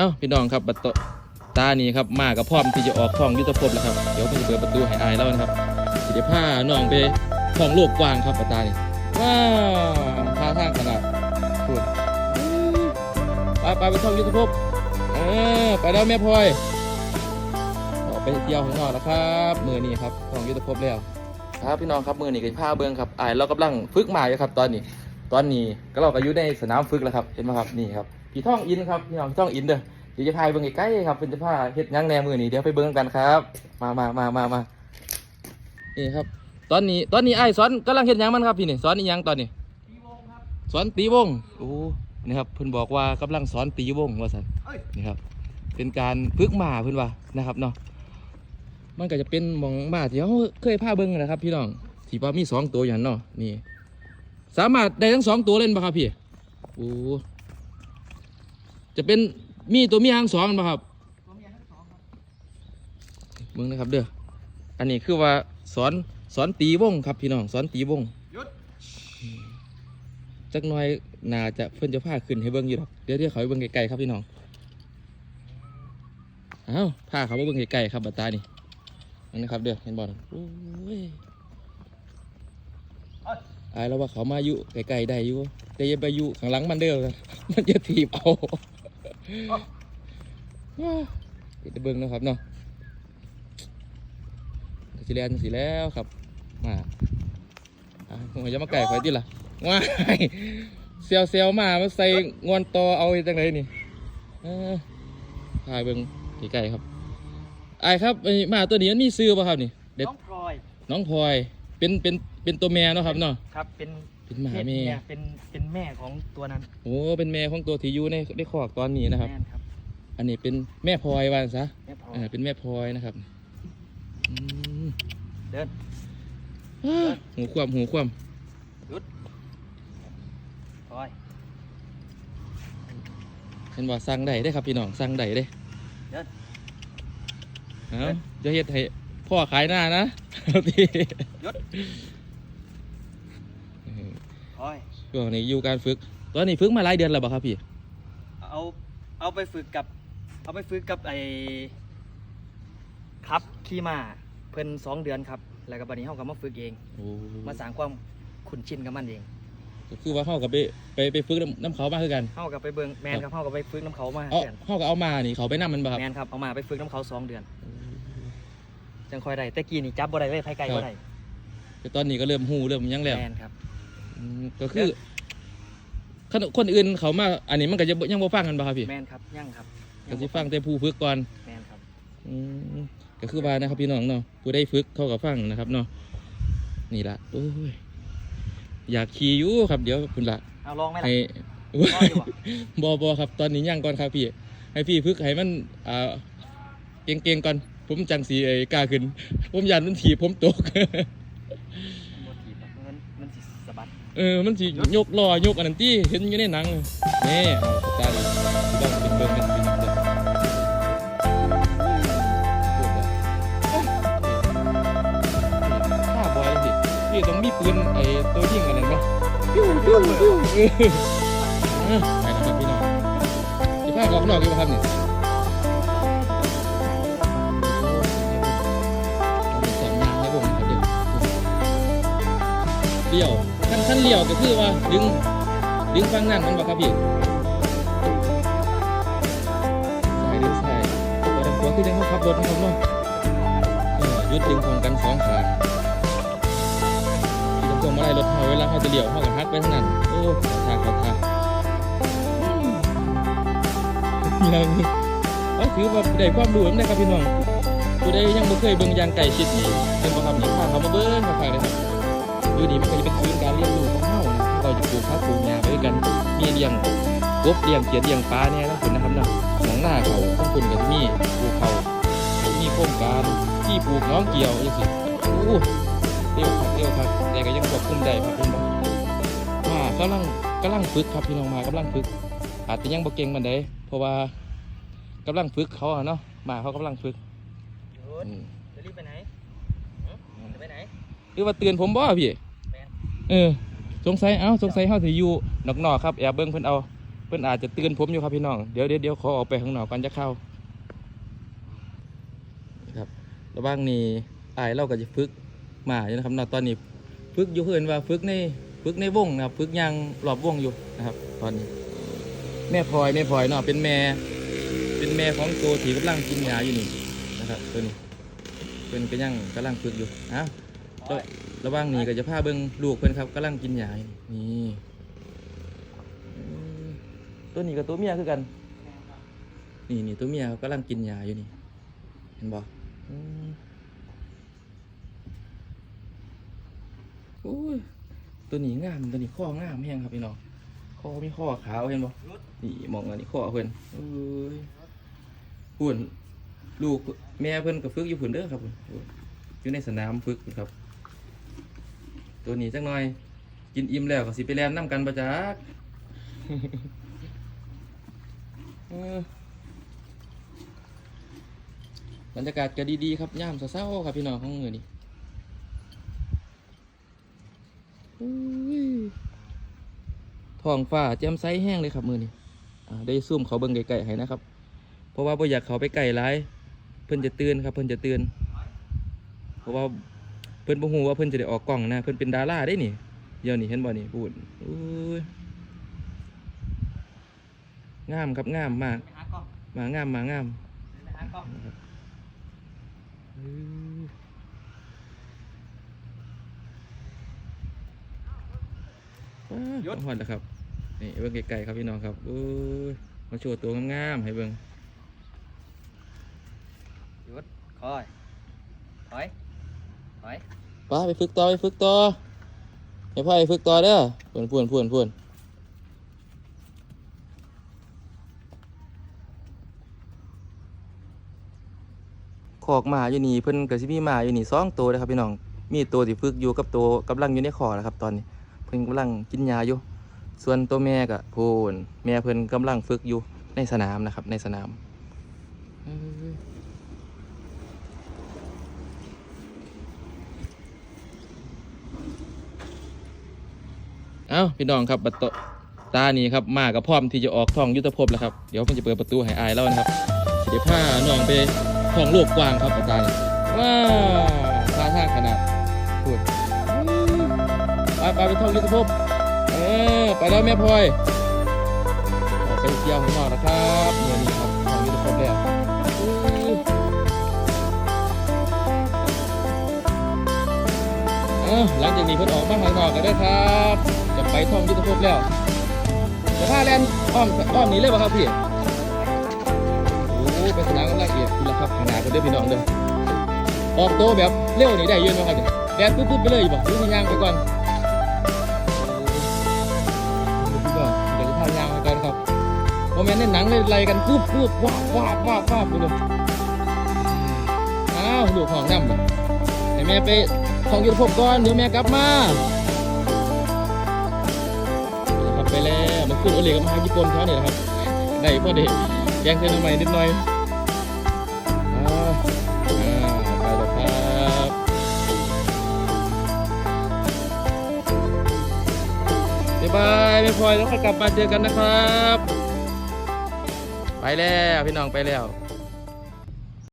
อ้าพี่น้องครับบัตรตานี่ครับมากับพร้อมที่จะออกท้องยุทธภพแล้วครับเดี๋ยวผมจะเปิดประตูให้อายแล้วนะครับสิเดี๋ยวพาน้องไปท้องโลกกว้างครับบัตรตานี่ว้าวพาทางขนาดพูดไปไปไปท้องยุทธภพเออไปแล้วแม่พลอยออกไปเที่ยวข้างนอกแล้วครับมือนี้ครับท้องยุทธภพแล้วครับพี่น้องครับมือนี้ก็พาเบิ้งครับอายเรากำลังฝึกหมาอยู่ครับตอนนี้ ตอนนี้ก็เราก็อยู่ในสนามฝึกแล้วครับเห็นไหมครับนี่ครับ พี่ท่องอินครับพี่น้องท่องอินเด้อเดี๋ยวจะพาไปเบิ้งใกล้ๆครับเป็นจะพาเฮ็ดยังแนมือนี้เดี๋ยวไปเบิ้งกันครับ มามามามามานี่ครับ ตอนนี้ตอนนี้ไอ้สอนกำลังเฮ็ดยังมันครับพี่นี่สอนอีหยังตอนนี้สอนตีวงโอ้นี่ครับเพิ่นบอกว่ากำลังสอนตีวงว่าสันนี่ครับ เป็นการฝึกหมาเพิ่นว่านะครับเนาะมันก็จะเป็นหมองหมาที่เขาเคยพาเบิ้งนะครับ พี่น้องที่ว่ามีสองตัวอย่างเนาะนี่ สามารถได้ทั้งสองตัวเล่นป่ะครับพี่โอ้ จะเป็นมีตัวมีหางสองป่ะครับมึงนะครับเด้ออันนี้คือว่าสอนสอนตีวงครับพี่น้องสอนตีวงหยุดจักหน่อยน่าจะเพิ่นจะพาขึ้นให้เบิ่งอยู่ดอกเดี๋ยวเดี๋ยวเขาไปเบิ่งไกลๆครับพี่น้องอ้าวพาเขาไปเบิ่งไกลๆครับบัตตานี่นั่นนะครับเด้อเห็นบอลโอ้ยอายแล้วว่าเขามาอยู่ไกลๆได้อยู่แต่อย่าไปอยู่ข้างหลังมันเด้อมันจะถีบเอา เดี๋ยวจะเบิ่งนะครับเนาะสิแลนสิแล้วครับ มาอะผมจะมาไก่ข่อยติล่ะว้ายเซียวเซียวๆมามาใส่งวนตอเอาจังไรนี่เออพายเบิ่งใกล้ๆครับไอายครับไอ้หมาตัวนี้มันมีซื้อป่ะครับนี่เด็ดน้องพลอย น้องพลอย เป็นเป็นเป็นตัวแม่เนาะครับเนาะ ครับ เป็น เป็นหมาเพศแม่เมียเป็นเป็นแม่ของตัวนั้นโอ้เป็นแม่ของตัวที่อยู่ในในคอกตอนนี้นะครับ แม่ครับอันนี้เป็นแม่พลอยว่าซะแม่พลอยอ่าเป็นแม่พลอยนะครับอืมเดินอ้าหูความหูความพลอย เห็นว่าสั่งได้ได้อครับพี่น้องสั่งได้ได้เดินเอ้าจะเฮ็ดให้พ่อขายหน้านะพี่พ ลอยช่วงนี้อยู่การฝึก ตอนนี้ฝึกมาหลายเดือนแล้วบ่ครับพี่ เอาเอาไปฝึกกับ เอาไปฝึกกับไอ้ครับขี่ม้าเพิ่นสองเดือนครับ แล้วก็บัดนี้เฮาก็มาฝึกเอง โอ้มาสร้างความคุ้นชินกับมันเองก็คือว่าเฮากับไปไปไปฝึกน้ำน้ำเขามาคือกัน เฮาก็ไปเบิ่งแมนครับเฮาก็ไปฝึกน้ำเขามาเอาเดือนเฮาก็เอามานี่เขาไปนํมันบ่ครับแมนครับเอามาไปฝึกน้ำเขาสองเดือน จังค่อยได้แต่กี้นี่จับบ่ได้เลยไผไก่บ่ได้แต่ตอนนี้ก็เริ่มฮู้เริ่มหยังแล้ว แมนครับ อืมก็คือคนคนอื่นเขามาอันนี้มันก็จะบ่ยังบ่ฟังกันบ่ครับพี่แมนครับยั่งครับก็สิฟังแต่ผู้ฝึกก่อนแมนครับอืมก็คือว่านะครับพี่น้องเนาะผู้ได้ฝึกเขาก็ฟังนะครับเนาะนี่ละโอ้ยอยากขี่อยู่ครับเดี๋ยวคุณละเอาลองไหมล่ะให้ ลองอยู่บ่บอบอครับตอนนี้ย่างก่อนครับพี่ ให้พี่ฝึกให้มันอ่าเก่งๆก่อน ผมจังสีไอ้กล้าขึ้น ผมยันมันถีบผมตก บ่ถีบหรอกมันมันสิสะบัด เออมันสิยกล้อยกอันนั้นที่เห็นอยู่ในหนังเนี่เอาสตาร์ทดิต้องเป็นเบิ่งกันเป็นเบิ่งข้าบอยแล้วสิพี่ต้องมีปืนไอ้ตัวยิงอันนั้นไหมปิ้วปิ้วปิ้วเออไปนะครับพี่น้องจะพาออกนอกอยู่บ่ครับเนี่ยสองยางในวงครับเด็กเลี้ยว ขั้นขั้นเลี้ยวก็คือว่าดึงดึงฟังนั่นมันบ่ครับพี่สายดึงสายตัวดังตัวคือจังเขาขับรถนะครับเนาะหยุดดึงของกันสองขาที่ตรงมาไล่รถเขาเวลาเขาจะเลี้ยวเขาก็ฮักไปทางนั้นโอ้ขอทางขอทางยังก็ถือว่าได้ความรู้นำได้ครับพี่น้องผู้ใดยังบ่เคยเบิ่งยางไก่ชิดนี่เป็นบ่ครับนี่พาเขามาเบิ่งคักเลยครับอยู่นี่มันก็จะเป็นศูนการ ลี้ยงกบเลี้ยงเขียดเลี้ยงปลาเนี่ยทั้งคุณนะครับนะหนองหน้าเขาทั้งคุณก็จะมีปลูกเขามีโครงการที่ปลูกน้องเกี่ยวจังซี่โอ้เร็วครับเร็วครับแต่ก็ยังควบคุมได้ครับพี่น้องมากำลังกำลังฝึกครับพี่น้องมากำลังฝึก อาจจะยังบ่เก่งปานใดเพราะว่ากำลังฝึกเขาอะเนาะมาเขากำลังฝึกหยุดอืมจะรีบไปไหนหือจะไปไหนหรือว่าเตือนผมบ่พี่แม่นเออ สงสัยเอ้าสงสัยเฮาสิอยู่นอกๆครับแอบเบิ่งเพิ่นเอาเพิ่นอาจจะเตือนผมอยู่ครับพี่น้องเดี๋ยวเดี๋ยวเขอออกไปข้างนอกก่อนจะเข้าครับระหว่างนี้อายเราก็จะฝึกมาอยู่นะครับนาะตอนนี้ฝึกอยู่เพื่อนว่าฝึกในฝึกในวงนะครับฝึกยางรอบวงอยู่นะครับ ตอนนี้ แม่พลอยแม่พลอยเนาะเป็นแม่ เป็นแม่ของตัวที่กำลังกินยาอยู่นี่นะครับตัวนี้เป็นก็ยังกำลังฝึกอยู่อ้าว ระหว่างนี้ก็จะพาเบิ่งลูกเพิ่นครับกำลังกินยาอยู่นี่อืมตัวนี้กับตัวเมียคือกัน นี่นี่ตัวเมียกำลังกินหยาอยู่นี่ เห็นบ่อืมโอ้ยตัวนี้งามตัวนี้ข้องามแฮงครับพี่น้องข้อมีข้อขาวเห็นบ่นี่มองอันนี้ข้อเพิ่นเอ้ยพุ่นลูกแม่เพิ่นก็ฝึกอยู่พุ่นเด้อครับพุ่นอยู่ในสนามฝึกพุ่นครับ ตัวนี้จักหน่อย กินอิ่มแล้วก็สิไปแล่นน้ำกันประจักเออบรรยากาศก็ดีๆครับย่ามเศร้าๆครับพี่น้องของมือนี้อุ้ยท้องฟ้าแจ่มใสแห้งเลยครับมือนี้อ่าได้ซูมเขาเบิ่งไกลๆให้นะครับ เพราะว่าบ่อยากเขาไปไกลหลาย เพิ่นจะตื่นครับ เพิ่นจะตื่นเพราะว่าเพิ่นบ่ฮู้ว่าเพิ่นจะได้ออกกล้องนะ เพิ่นเป็นดาราได้นี่เดี๋ยวนี้เห็นบ่นี่พูดอุ้ยงามครับงามมาก ไปหากล้องมางามมางามไปหากล้องอื้อว้าวหอดแล้วครับนี่เบิ่งไกลๆครับพี่น้องครับอุ้ยมาโชว์ตัวงามๆให้เบิ่งหยุดคอยถอยถอย ป้าไปฝึกต่อไปฝึกต่อให้พ่อไปฝึกต่อเด้อพวนพวนพวนพวนขอกหมาอยู่นี่เพิ่นก็สิมีหมาอยู่นี่สองตัวนะครับพี่น้อง มีตัวที่ฝึกอยู่กับตัวกำลังอยู่ในขอนะครับ ตอนนี้ เพิ่นกำลังกินยาอยู่ ส่วนตัวแม่ก็พูนแม่เพิ่นกำลังฝึกอยู่ในสนามนะครับ ในสนาม เอ้าพี่น้องครับบัตโตตานี้ครับมากับพร้อมที่จะออกท่องยุทธภพแล้วครับเดี๋ยวผมจะเปิดประตูให้อายแล้วนะครับเดี๋ยวพาน้องไปท่องโลกกว้างครับตานี้ว้าวท่าทางขนาดพูดไปไปไปท่องยุทธภพเออไปแล้วแม่พลอยไปเที่ยวข้างนอกนะครับเนี่ยนี่ครับท่องยุทธภพแล้วหลังจากนี้เพิ่นออกมาข้างนอกกันได้ครับ ไปท่องยุทธภพแล้วจะพาแลนอ้อมอ้อมหนี้เลยป่ะครับพี่โอ้เป็นสนามกำลังเอียดคุณละครับขนาดกันเด้อพี่น้องเด้อออกโตแบบเร็วนี่ได้เยอะนะครับเนี่ยแลนปุ๊บปุ๊บไปเลยอยู่บ่หรือมียางไปก่อนเดี๋ยวจะพายางไปก่อนครับโมเมนต์ในหนังเลยไล่กันปุ๊บปุ๊บว้าบว้าบว้าบว้าไปเลยอ้าวลูของน้ำบ่ให้แม่ไปท่องยุทธภพก่อนเดี๋ยวแม่กลับมา ไปแล้วมันขึ้นโอเล็กกับมาญี่ปุ่นเขาเนี่ยนะครับได้พอดีแกงเส้นใหม่นิดหน่อยอ่าอ่าไปแล้วครับบ๊ายบายไม่พลอยแล้วค่อยกลับมาเจอกันนะครับ ไปแล้วพี่น้องไปแล้ว